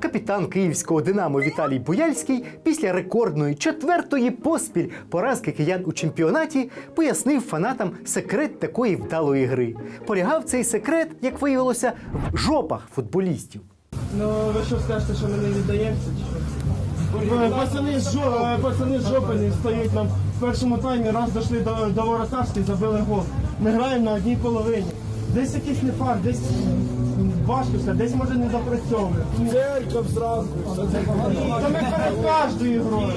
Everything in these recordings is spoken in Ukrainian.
капітан київського Динамо Віталій Буяльський після рекордної четвертої поспіль поразки киян у чемпіонаті пояснив фанатам секрет такої вдалої гри. Полягав цей секрет, як виявилося, в жопах футболістів. Ну, ви що скажете, що ми не віддаємося? Е, Пацани з е, пацани з жопи не встають нам в першому таймі, раз дійшли до, до воротарства забили гол. Ми граємо на одній половині. Десь якийсь не факт, десь важко все, десь може не допрацьовує. Церков зранку. Та ми перед кожною грою.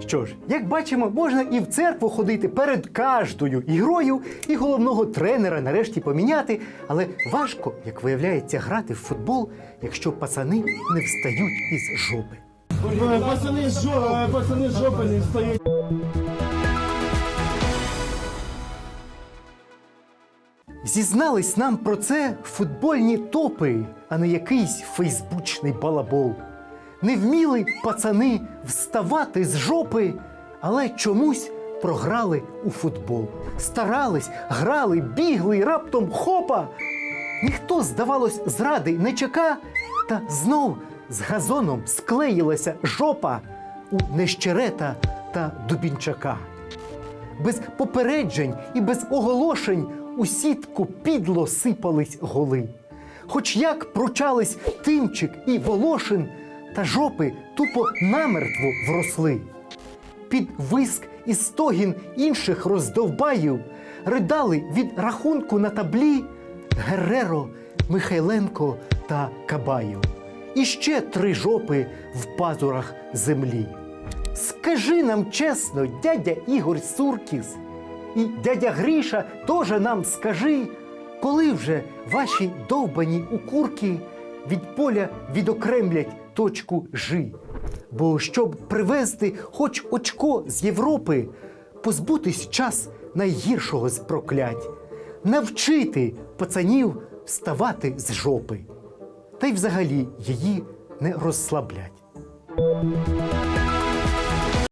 Що ж, як бачимо, можна і в церкву ходити перед кожною ігрою, і головного тренера нарешті поміняти, але важко, як виявляється, грати в футбол, якщо пацани не встають із жопи. Е, е, пацани з жопи не встають. Зізнались нам про це футбольні топи, а не якийсь фейсбучний балабол. Не вміли пацани вставати з жопи, але чомусь програли у футбол. Старались, грали, бігли і раптом хопа. Ніхто, здавалось, зради не чека, та знов з газоном склеїлася жопа у нещерета та дубінчака без попереджень і без оголошень у сітку підло сипались голи. Хоч як пручались Тимчик і Волошин, та жопи тупо намертво вросли. Під виск і стогін інших роздовбаїв ридали від рахунку на таблі Герреро, Михайленко та Кабаєв. І ще три жопи в пазурах землі. Скажи нам чесно, дядя Ігор Суркіс, і дядя Гріша теж нам скажи, коли вже ваші довбані укурки від поля відокремлять точку Жи. Бо щоб привезти хоч очко з Європи, позбутись час найгіршого з проклять, навчити пацанів вставати з жопи, та й взагалі її не розслаблять.